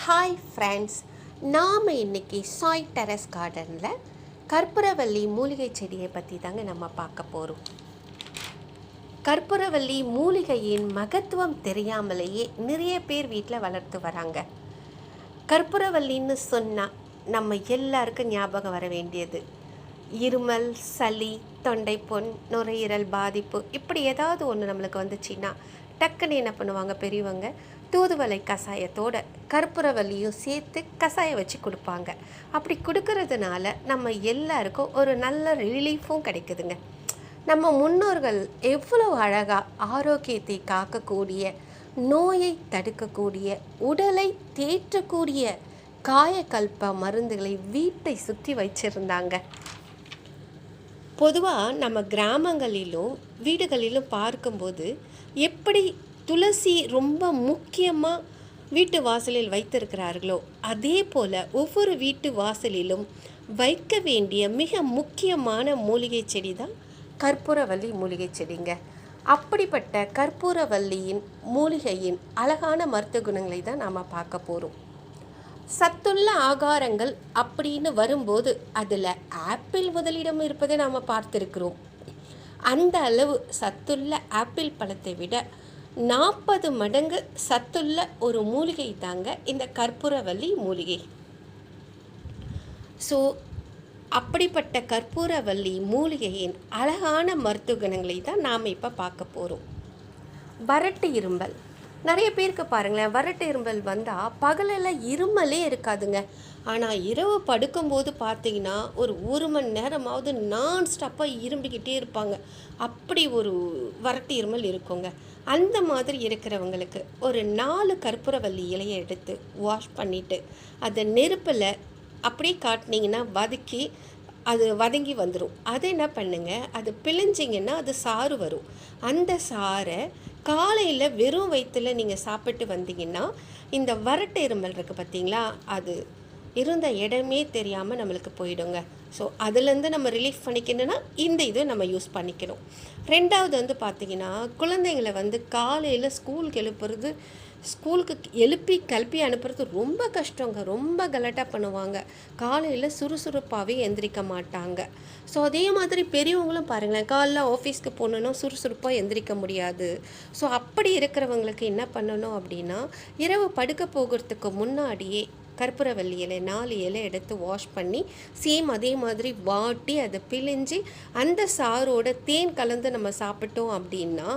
Hi friends நாம் இன்னைக்கு Sai terrace கார்டனில் கற்பூரவல்லி மூலிகை செடியை பற்றி தாங்க நம்ம பார்க்க போகிறோம் கற்பூரவல்லி மூலிகையின் மகத்துவம் தெரியாமலேயே நிறைய பேர் வீட்டில் வளர்த்து வராங்க. கற்பூரவல்லின்னு சொன்னால் நம்ம எல்லாருக்கும் ஞாபகம் வர வேண்டியது. இருமல் சளி தொண்டைப்புண் நுரையீரல் பாதிப்பு இப்படி ஏதாவது ஒன்று நம்மளுக்கு வந்துச்சுன்னா டக்குன்னு என்ன பண்ணுவாங்க பெரியவங்க? தூதுவளை கஷாயத்தோட கற்பூரவல்லியும் சேர்த்து கஷாயம் வச்சு கொடுப்பாங்க. அப்படி கொடுக்கறதுனால நம்ம எல்லாருக்கும் ஒரு நல்ல ரிலீஃபும் கிடைக்குதுங்க. நம்ம முன்னோர்கள் எவ்வளவு அழகாக ஆரோக்கியத்தை காக்கக்கூடிய நோயை தடுக்கக்கூடிய உடலை தேற்றக்கூடிய காயக்கல்ப மருந்துகளை வீட்டை சுற்றி வச்சிருந்தாங்க. பொதுவாக நம்ம கிராமங்களிலும் வீடுகளிலும் பார்க்கும்போது எப்படி துளசி ரொம்ப முக்கியமாக வீட்டு வாசலில் வைத்திருக்கிறார்களோ அதே போல் ஒவ்வொரு வீட்டு வாசலிலும் வைக்க வேண்டிய மிக முக்கியமான மூலிகை செடி தான் கற்பூரவல்லி மூலிகை செடிங்க. அப்படிப்பட்ட கற்பூரவல்லியின் மூலிகையின் அழகான மருத்துவ குணங்களை தான் நாம் பார்க்க போகிறோம் சத்துள்ள ஆகாரங்கள் அப்படின்னு வரும்போது அதில் ஆப்பிள் முதலிடம் இருப்பதை நாம் பார்த்துருக்கிறோம். அந்த அளவு சத்துள்ள ஆப்பிள் பழத்தை விட நாற்பது மடங்கு சத்துள்ள ஒரு மூலிகை தாங்க இந்த கற்பூரவல்லி மூலிகை. ஸோ அப்படிப்பட்ட கற்பூரவல்லி மூலிகையின் அழகான மருத்துவ குணங்களை தான் நாம் இப்போ பார்க்க போகிறோம் வறட்டு இரும்பல். நிறைய பேருக்கு பாருங்களேன் வரட்டு இரும்பல் வந்தால் பகலெல்லாம் இருமலே இருக்காதுங்க. ஆனால் இரவு படுக்கும்போது பார்த்தீங்கன்னா ஒரு ஒரு மணி நேரமாவது நான் ஸ்டப்பாக இரும்பிக்கிட்டே இருப்பாங்க. அப்படி ஒரு வரட்டு இருமல் இருக்குங்க. அந்த மாதிரி இருக்கிறவங்களுக்கு ஒரு நாலு கற்பூரவல்லி இலையை எடுத்து வாஷ் பண்ணிவிட்டு அதை நெருப்பில் அப்படியே காட்டினீங்கன்னா வதக்கி அது வதங்கி வந்துடும் அதை என்ன பண்ணுங்கள் அது பிழிஞ்சிங்கன்னா அது சாறு வரும். அந்த சாறை காலையில் வெறும் வயிற்றில் நீங்கள் சாப்பிட்டு வந்தீங்கன்னா இந்த வறட்டு இருமல் இருக்குது பார்த்தீங்களா அது இருந்த இடமே தெரியாமல் நம்மளுக்கு போயிடுங்க. ஸோ அதுலேருந்து நம்ம ரிலீஃப் பண்ணிக்கணும்னா இந்த இதை நம்ம யூஸ் பண்ணிக்கணும். ரெண்டாவது வந்து பார்த்திங்கன்னா குழந்தைங்களை வந்து காலையில் ஸ்கூலுக்கு எழுப்புறது ஸ்கூலுக்கு எழுப்பி கிளப்பி அனுப்புறது ரொம்ப கஷ்டங்க. ரொம்ப கலாட்டாக பண்ணுவாங்க. காலையில் சுறுசுறுப்பாகவே எந்திரிக்க மாட்டாங்க. ஸோ அதே மாதிரி பெரியவங்களும் பாருங்களேன் காலைல ஆஃபீஸ்க்கு போகணுன்னா சுறுசுறுப்பாக எந்திரிக்க முடியாது. ஸோ அப்படி இருக்கிறவங்களுக்கு என்ன பண்ணணும் அப்படின்னா இரவு படுக்க போகிறதுக்கு முன்னாடியே கற்பூரவல்லி இலை நாலு இலை எடுத்து வாஷ் பண்ணி சேம் அதே மாதிரி வாட்டி அதை பிழிஞ்சு அந்த சாரோட தேன் கலந்து நம்ம சாப்பிட்டோம் அப்படின்னா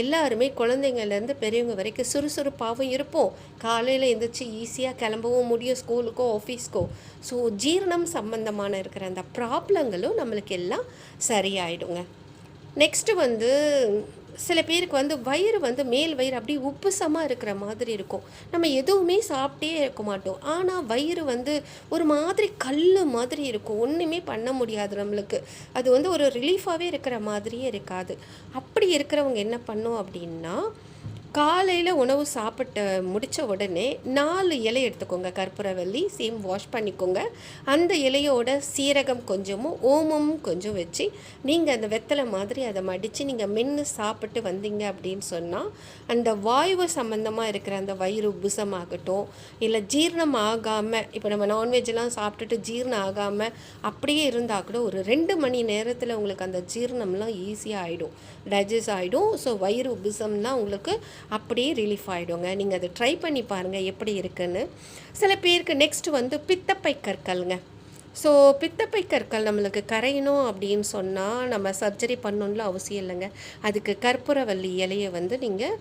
எல்லாருமே குழந்தைங்கள்லேருந்து பெரியவங்க வரைக்கும் சுறுசுறுப்பாகவும் இருப்போம். காலையில் எழுந்திரிச்சு ஈஸியாக கிளம்பவும் முடியும் ஸ்கூலுக்கோ ஆஃபீஸ்க்கோ ஸோ ஜீரணம் சம்பந்தமான இருக்கிற அந்த ப்ராப்ளங்களும் நம்மளுக்கு எல்லாம் சரியாயிடுங்க. நெக்ஸ்ட்டு வந்து சில பேருக்கு வந்து வயிறு வந்து மேல் வயிறு அப்படியே உப்புசமாக இருக்கிற மாதிரி இருக்கும். நம்ம எதுவுமே சாப்பிட்டே இருக்க மாட்டோம். ஆனால் வயிறு வந்து ஒரு மாதிரி கல் மாதிரி இருக்கும். ஒன்றுமே பண்ண முடியாது நம்மளுக்கு. அது வந்து ஒரு ரிலீஃபாகவே இருக்கிற மாதிரியே இருக்காது. அப்படி இருக்கிறவங்க என்ன பண்ணும் அப்படின்னா காலையில் உணவு சாப்பிட்டு முடித்த உடனே நாலு இலை எடுத்துக்கோங்க. கற்பூரவல்லி சேம் வாஷ் பண்ணிக்கோங்க. அந்த இலையோட சீரகம் கொஞ்சமும் ஓமமும் கொஞ்சம் வச்சு நீங்கள் அந்த வெத்தலை மாதிரி அதை மடித்து நீங்கள் மென்று சாப்பிட்டு வந்தீங்க அப்படின்னு சொன்னால் அந்த வாயு சம்மந்தமாக இருக்கிற அந்த வயிறு உபுசமாகட்டும் இல்லை ஜீரணம் ஆகாமல் இப்போ நம்ம நான்வெஜ்லாம் சாப்பிட்டுட்டு ஜீரணம் ஆகாமல் அப்படியே இருந்தால் கூட ஒரு ரெண்டு மணி நேரத்தில் உங்களுக்கு அந்த ஜீரணம்லாம் ஈஸியாக ஆகிடும் டைஜஸ்ட் ஆகிடும் ஸோ வயிறு உபுசம்லாம் உங்களுக்கு அப்படியே ரிலீஃப் ஆகிடுங்க நீங்கள் அதை ட்ரை பண்ணி பாருங்கள் எப்படி இருக்குன்னு. சில பேருக்கு நெக்ஸ்ட் வந்து பித்தப்பை கற்கள்ங்க. ஸோ பித்தப்பை கற்கள் நம்மளுக்கு கரையணும் அப்படின்னு சொன்னால் நம்ம சர்ஜரி பண்ணணும்ல அவசியம் இல்லைங்க. அதுக்கு கற்பூரவல்லி இலையை வந்து நீங்கள்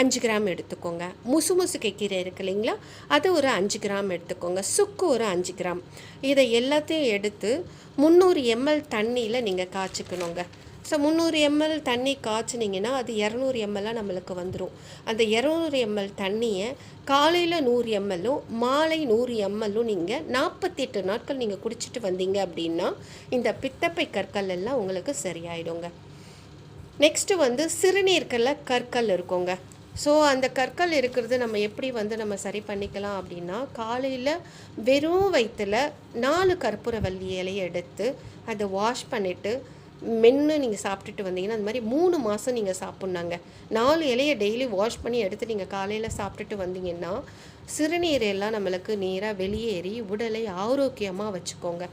அஞ்சு கிராம் எடுத்துக்கோங்க. முசு முசுக்கை கீரை இருக்கு இல்லைங்களா? அது ஒரு அஞ்சு கிராம் எடுத்துக்கோங்க. சுக்கு ஒரு அஞ்சு கிராம். இதை எல்லாத்தையும் எடுத்து முந்நூறு எம்எல் தண்ணியில் நீங்கள் காய்ச்சிக்கணுங்க. ஸோ முந்நூறு எம்எல் தண்ணி காய்ச்சினிங்கன்னா அது இரநூறு எம்எல்லாக நம்மளுக்கு வந்துடும் அந்த இரநூறு எம்எல் தண்ணியை காலையில் நூறு எம்எல்லும் மாலை நூறு எம்எல்லும் நீங்கள் நாற்பத்தெட்டு நாட்கள் நீங்கள் குடிச்சிட்டு வந்தீங்க அப்படின்னா இந்த பித்தப்பை கற்கள் எல்லாம் உங்களுக்கு சரியாயிடுங்க. நெக்ஸ்ட்டு வந்து சிறுநீர்களில் கற்கள் இருக்குங்க. ஸோ அந்த கற்கள் இருக்கிறது நம்ம எப்படி வந்து நம்ம சரி பண்ணிக்கலாம் அப்படின்னா காலையில் வெறும் வயிற்றில் நாலு கற்பூரவல்லி இலையை எடுத்து அதை வாஷ் பண்ணிவிட்டு மென்று நீங்கள் சாப்பிட்டுட்டு வந்தீங்கன்னா அந்த மாதிரி மூணு மாதம் நீங்கள் சாப்பிட்னாங்க நாலு இலையை டெய்லி வாஷ் பண்ணி எடுத்து நீங்கள் காலையில் சாப்பிட்டுட்டு வந்தீங்கன்னா சிறுநீரெல்லாம் நம்மளுக்கு நேராக வெளியேறி உடலை ஆரோக்கியமாக வச்சுக்கோங்க.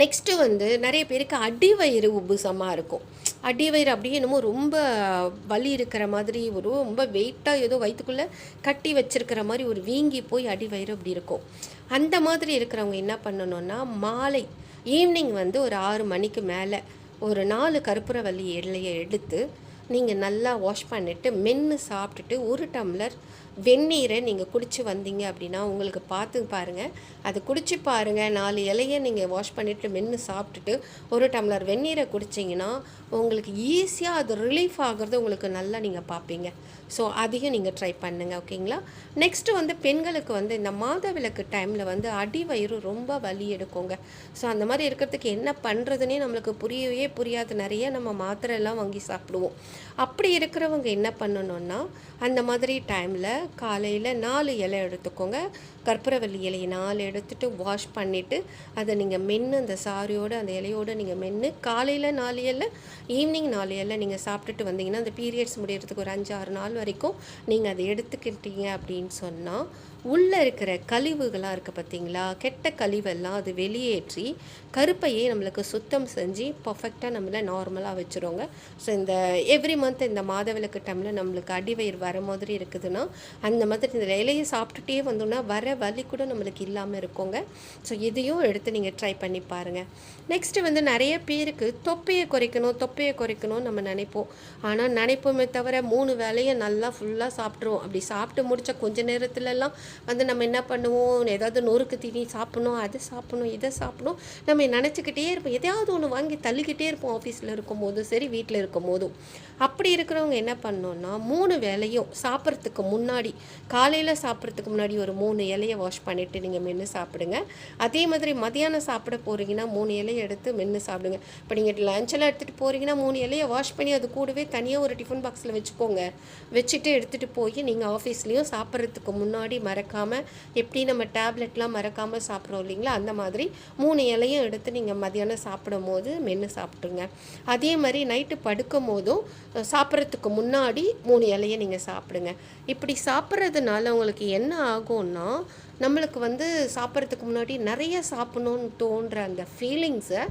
நெக்ஸ்ட்டு வந்து நிறைய பேருக்கு அடிவயிறு உபுசமாக இருக்கும். அடிவயிறு அப்படியே என்னமோ ரொம்ப வலி இருக்கிற மாதிரி ஒரு ரொம்ப வெயிட்டாக ஏதோ வயிற்றுக்குள்ளே கட்டி வச்சிருக்கிற மாதிரி ஒரு வீங்கி போய் அடிவயிறு அப்படி இருக்கும். அந்த மாதிரி இருக்கிறவங்க என்ன பண்ணணும்னா மாலை ஈவினிங் வந்து ஒரு ஆறு மணிக்கு மேலே ஒரு நாலு கற்பூரவல்லி இலையை எடுத்து நீங்கள் நல்லா வாஷ் பண்ணிவிட்டு மென்று சாப்பிட்டுட்டு ஒரு டம்ளர் வெந்நீரை நீங்கள் குடித்து வந்தீங்க அப்படின்னா உங்களுக்கு பார்த்து பாருங்கள் அது குடித்து பாருங்கள் நாலு இலையை நீங்கள் வாஷ் பண்ணிவிட்டு மென்று சாப்பிட்டுட்டு ஒரு டம்ளர் வெந்நீரை குடிச்சிங்கன்னா உங்களுக்கு ஈஸியாக அது ரிலீஃப் ஆகிறது உங்களுக்கு நல்லா நீங்கள் பார்ப்பீங்க. ஸோ அதையும் நீங்கள் ட்ரை பண்ணுங்கள் ஓகேங்களா நெக்ஸ்ட்டு வந்து பெண்களுக்கு வந்து இந்த மாதவிலக்கு டைமில் வந்து அடி வயிறு ரொம்ப வலி எடுக்குங்க. ஸோ அந்த மாதிரி இருக்கிறதுக்கு என்ன பண்ணுறதுனே நம்மளுக்கு புரியவே புரியாது. நிறைய நம்ம மாத்திரைலாம் வாங்கி சாப்பிடுவோம். அப்படி இருக்கிறவங்க என்ன பண்ணணும்னா அந்த மாதிரி டைமில் காலையில் நாலு இலை எடுத்துக்கோங்க. கற்பூரவல்லி இலையை நாலு எடுத்துகிட்டு வாஷ் பண்ணிவிட்டு அதை நீங்கள் மென்று அந்த சாரியோடு அந்த இலையோடு நீங்கள் மென்று காலையில் நாலு இலை ஈவினிங் நாலு இலை நீங்கள் சாப்பிட்டுட்டு வந்தீங்கன்னா அந்த பீரியட்ஸ் முடியறதுக்கு ஒரு அஞ்சு ஆறு நாள் வரைக்கும் நீங்கள் அதை எடுத்துக்கிட்டீங்க அப்படின்னு சொன்னால் உள்ளே இருக்கிற கழிவுகளாக இருக்குது பார்த்தீங்களா கெட்ட கழிவெல்லாம் அது வெளியேற்றி கருப்பையே நம்மளுக்கு சுத்தம் செஞ்சு பர்ஃபெக்டாக நம்மளை நார்மலாக வச்சுருவோங்க ஸோ இந்த எவ்ரி மந்த் இந்த மாதவிலக்கு டைமில் நம்மளுக்கு அடிவயிறு வர மாதிரி இருக்குதுன்னா அந்த மாதிரி இந்த இலையை சாப்பிட்டுட்டே வந்தோம்னா வர வலி கூட நம்மளுக்கு இல்லாமல் இருக்குங்க. ஸோ இதையும் எடுத்து நீங்கள் ட்ரை பண்ணி பாருங்கள் நெக்ஸ்ட்டு வந்து நிறைய பேருக்கு தொப்பையை குறைக்கணும் தொப்பையை குறைக்கணும்னு நம்ம நினைப்போம். ஆனால் நினைப்போமே தவிர மூணு வேலையை நல்லா ஃபுல்லாக சாப்பிட்ருவோம் அப்படி சாப்பிட்டு முடித்த கொஞ்ச நேரத்துலலாம் வந்து நம்ம என்ன பண்ணுவோம்? ஏதாவது நொறுக்கு தீனி சாப்பிடணும் அது சாப்பிடணும் இதை சாப்பிடணும். நம்ம நினச்சிக்கிட்டே இருப்போம். எதையாவது ஒன்று வாங்கி தள்ளிக்கிட்டே இருப்போம் ஆஃபீஸில் இருக்கும் போதும் சரி வீட்டில் இருக்கும் போதும் அப்படி இருக்கிறவங்க என்ன பண்ணோன்னா மூணு வேலையும் சாப்பிட்றதுக்கு முன்னாடி காலையில் சாப்பிட்றதுக்கு முன்னாடி ஒரு மூணு இலையை வாஷ் பண்ணிவிட்டு நீங்கள் மென்று சாப்பிடுங்க. அதே மாதிரி மதியானம் சாப்பிட போகிறீங்கன்னா மூணு இலையை எடுத்து மென்று சாப்பிடுங்க. இப்போ நீங்கள் லஞ்செல்லாம் எடுத்துகிட்டு போகிறீங்கன்னா மூணு இலையை வாஷ் பண்ணி அது கூடவே தனியாக ஒரு டிஃபன் பாக்ஸில் வச்சுக்கோங்க. வச்சுட்டு எடுத்துகிட்டு போய் நீங்கள் ஆஃபீஸ்லேயும் சாப்பிட்றதுக்கு முன்னாடி மறக்காமல் எப்படி நம்ம டேப்லெட்லாம் மறக்காமல் சாப்பிட்றோம் இல்லைங்களா? அந்த மாதிரி மூணு இலையும் எடுத்து நீங்கள் மதியானம் சாப்பிடும் போது மென்று சாப்பிட்ருங்க அதே மாதிரி நைட்டு படுக்கும் போதும் சாப்பிட்றதுக்கு முன்னாடி மூணு இலையை நீங்கள் சாப்பிடுங்க. இப்படி சாப்பிட்றதுனால உங்களுக்கு என்ன ஆகும்னா நம்மளுக்கு வந்து சாப்பிட்றதுக்கு முன்னாடி நிறைய சாப்பிட்ணுன்னு தோன்ற அந்த ஃபீலிங்ஸை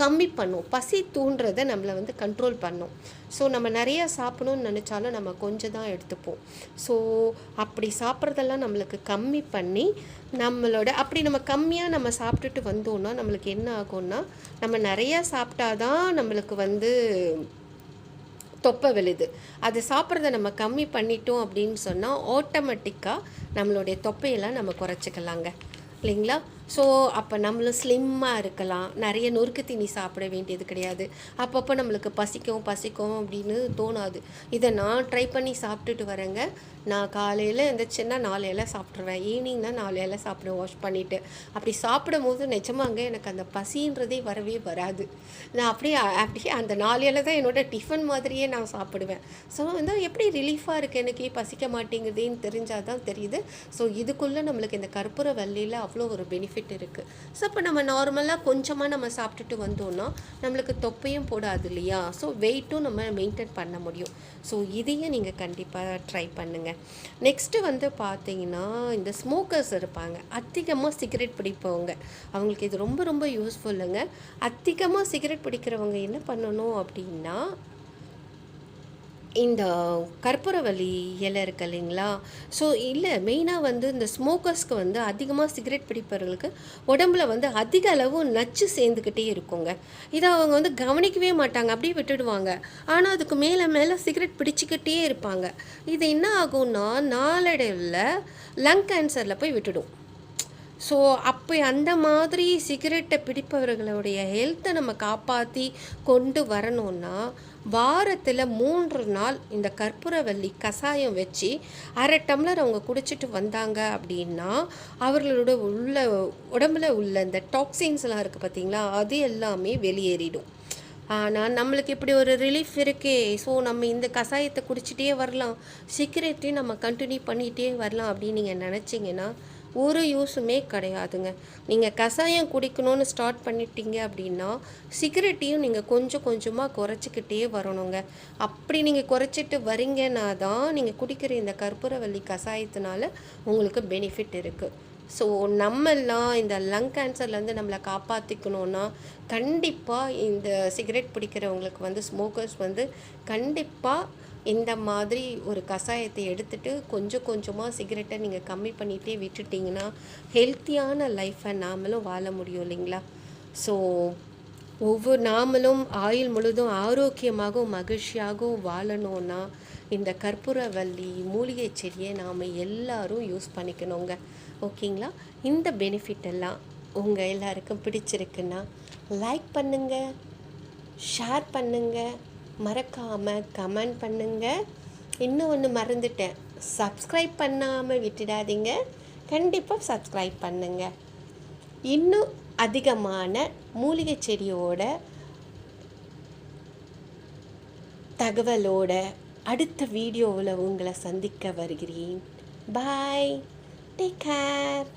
கம்மி பண்ணும். பசி தூண்டுறதை நம்மளை வந்து கண்ட்ரோல் பண்ணும். ஸோ நம்ம நிறைய சாப்பிடணும்னு நினச்சாலும் நம்ம கொஞ்சம் தான் எடுத்துப்போம். ஸோ அப்படி சாப்பிட்றதெல்லாம் நம்மளுக்கு கம்மி பண்ணி நம்மளோட அப்படி நம்ம கம்மியாக நம்ம சாப்பிட்டுட்டு வந்தோம்னா நம்மளுக்கு என்ன ஆகும்னா நம்ம நிறையா சாப்பிட்டாதான் நம்மளுக்கு வந்து தொப்பை விழுது. அது சாப்பிட்றத நம்ம கம்மி பண்ணிட்டோம் அப்படின்னு சொன்னால் ஆட்டோமேட்டிக்காக நம்மளுடைய தொப்பையெல்லாம் நம்ம குறைச்சிக்கலாங்க. இல்லைங்களா? ஸோ அப்போ நம்மளும் ஸ்லிம்மாக இருக்கலாம். நிறைய நொறுக்கு தீனி சாப்பிட வேண்டியது கிடையாது. அப்பப்போ நம்மளுக்கு பசிக்கும் பசிக்கும் அப்படின்னு தோணாது. இதை நான் ட்ரை பண்ணி சாப்பிட்டுட்டு வரேங்க. நான் காலையில் எந்திரிச்சேன்னா நாலு இலை சாப்பிட்ருவேன் ஈவினிங்னா நாலு இலை சாப்பிடுவேன் வாஷ் பண்ணிவிட்டு அப்படி சாப்பிடும் போது நிஜமாங்க எனக்கு அந்த பசின்றதே வரவே வராது. நான் அப்படியே அப்படியே அந்த நாலு இலை தான் என்னோட டிஃபன் மாதிரியே நான் சாப்பிடுவேன். ஸோ வந்து எப்படி ரிலீஃபாக இருக்குது எனக்கு பசிக்க மாட்டேங்குதுன்னு தெரிஞ்சால் தான் தெரியுது. ஸோ இதுக்குள்ளே நம்மளுக்கு இந்த கற்பூர வள்ளியில் அவ்வளோ ஒரு பெனிஃபிட் இருக்குது ஸோ இப்போ நம்ம நார்மலாக கொஞ்சமாக நம்ம சாப்பிட்டுட்டு வந்தோம்னா நம்மளுக்கு தொப்பையும் போடாது இல்லையா? ஸோ வெயிட்டும் நம்ம மெயின்டைன் பண்ண முடியும். ஸோ இதையும் நீங்கள் கண்டிப்பாக ட்ரை பண்ணுங்கள் நெக்ஸ்ட்டு வந்து பார்த்தீங்கன்னா இந்த ஸ்மோக்கர்ஸ் இருப்பாங்க. அதிகமாக சிகரெட் பிடிப்பவங்க. அவங்களுக்கு இது ரொம்ப ரொம்ப யூஸ்ஃபுல்லுங்க அதிகமாக சிகரெட் பிடிக்கிறவங்க என்ன பண்ணணும் அப்படின்னா இந்த கற்பூரவள்ளி இலை இருக்கு இல்லைங்களா? ஸோ இல்லை மெயினாக வந்து இந்த ஸ்மோக்கர்ஸ்க்கு வந்து அதிகமாக சிகரெட் பிடிப்பவர்களுக்கு உடம்புல வந்து அதிக அளவு நச்சு சேர்ந்துக்கிட்டே இருக்குங்க. இதை அவங்க வந்து கவனிக்கவே மாட்டாங்க அப்படியே விட்டுடுவாங்க. ஆனால் அதுக்கு மேலே மேலே சிகரெட் பிடிச்சிக்கிட்டே இருப்பாங்க. இது என்ன ஆகும்னா நாளடைவில் லங் கேன்சரில் போய் விட்டுடும். ஸோ அப்போ அந்த மாதிரி சிகரெட்டை பிடிப்பவர்களுடைய ஹெல்த்தை நம்ம காப்பாற்றி கொண்டு வரணும்னா வாரத்தில் மூன்று நாள் இந்த கற்பூரவல்லி கஷாயம் வச்சு அரை டம்ளர் அவங்க குடிச்சிட்டு வந்தாங்க அப்படின்னா அவர்களோட உள்ள உடம்புல உள்ள இந்த டாக்ஸின்ஸ்லாம் இருக்குது பார்த்தீங்களா அது எல்லாமே வெளியேறிடும். ஆனால் நம்மளுக்கு இப்படி ஒரு ரிலீஃப் இருக்கே. ஸோ நம்ம இந்த கஷாயத்தை குடிச்சிட்டே வரலாம். சிகரெட்டையும் நம்ம கண்டினியூ பண்ணிகிட்டே வரலாம் அப்படின்னு நீங்கள் நினச்சிங்கன்னா ஒரு யூஸுமே கிடையாதுங்க. நீங்கள் கஷாயம் குடிக்கணும்னு ஸ்டார்ட் பண்ணிட்டீங்க அப்படின்னா சிகரெட்டையும் நீங்கள் கொஞ்சம் கொஞ்சமாக குறைச்சிக்கிட்டே வரணுங்க. அப்படி நீங்கள் குறைச்சிட்டு வரீங்கன்னா தான் நீங்கள் குடிக்கிற இந்த கற்பூரவள்ளி கஷாயத்தினால உங்களுக்கு பெனிஃபிட் இருக்குது ஸோ நம்மெல்லாம் இந்த லங் கேன்சர்லேருந்து நம்மளை காப்பாற்றிக்கணுன்னா கண்டிப்பாக இந்த சிகரெட் பிடிக்கிறவங்களுக்கு வந்து ஸ்மோக்கர்ஸ் வந்து கண்டிப்பாக இந்த மாதிரி ஒரு கஷாயத்தை எடுத்துட்டு கொஞ்சம் கொஞ்சமாக சிகரெட்டை நீங்கள் கம்மி பண்ணிகிட்டே விட்டுட்டிங்கன்னா ஹெல்த்தியான லைஃப்பை நாமளும் வாழ முடியும் இல்லைங்களா? ஸோ ஒவ்வொரு நாமளும் ஆயுள் முழுதும் ஆரோக்கியமாகவும் மகிழ்ச்சியாகவும் வாழணும்னா இந்த கற்பூரவள்ளி மூலிகை செடியை நாம் எல்லாரும் யூஸ் பண்ணிக்கணுங்க. ஓகேங்களா? இந்த பெனிஃபிட் எல்லாம் உங்கள் எல்லாருக்கும் பிடிச்சிருக்குன்னா லைக் பண்ணுங்கள் ஷேர் பண்ணுங்கள் மறக்காமல் கமெண்ட் பண்ணுங்கள் இன்னும் ஒன்று மறந்துட்டேன். சப்ஸ்கிரைப் பண்ணாமல் விட்டுடாதீங்க. கண்டிப்பாக சப்ஸ்கிரைப் பண்ணுங்கள் இன்னும் அதிகமான மூலிகை செடியோட தகவலோட அடுத்த வீடியோவில் உங்களை சந்திக்க வருகிறேன். Bye take care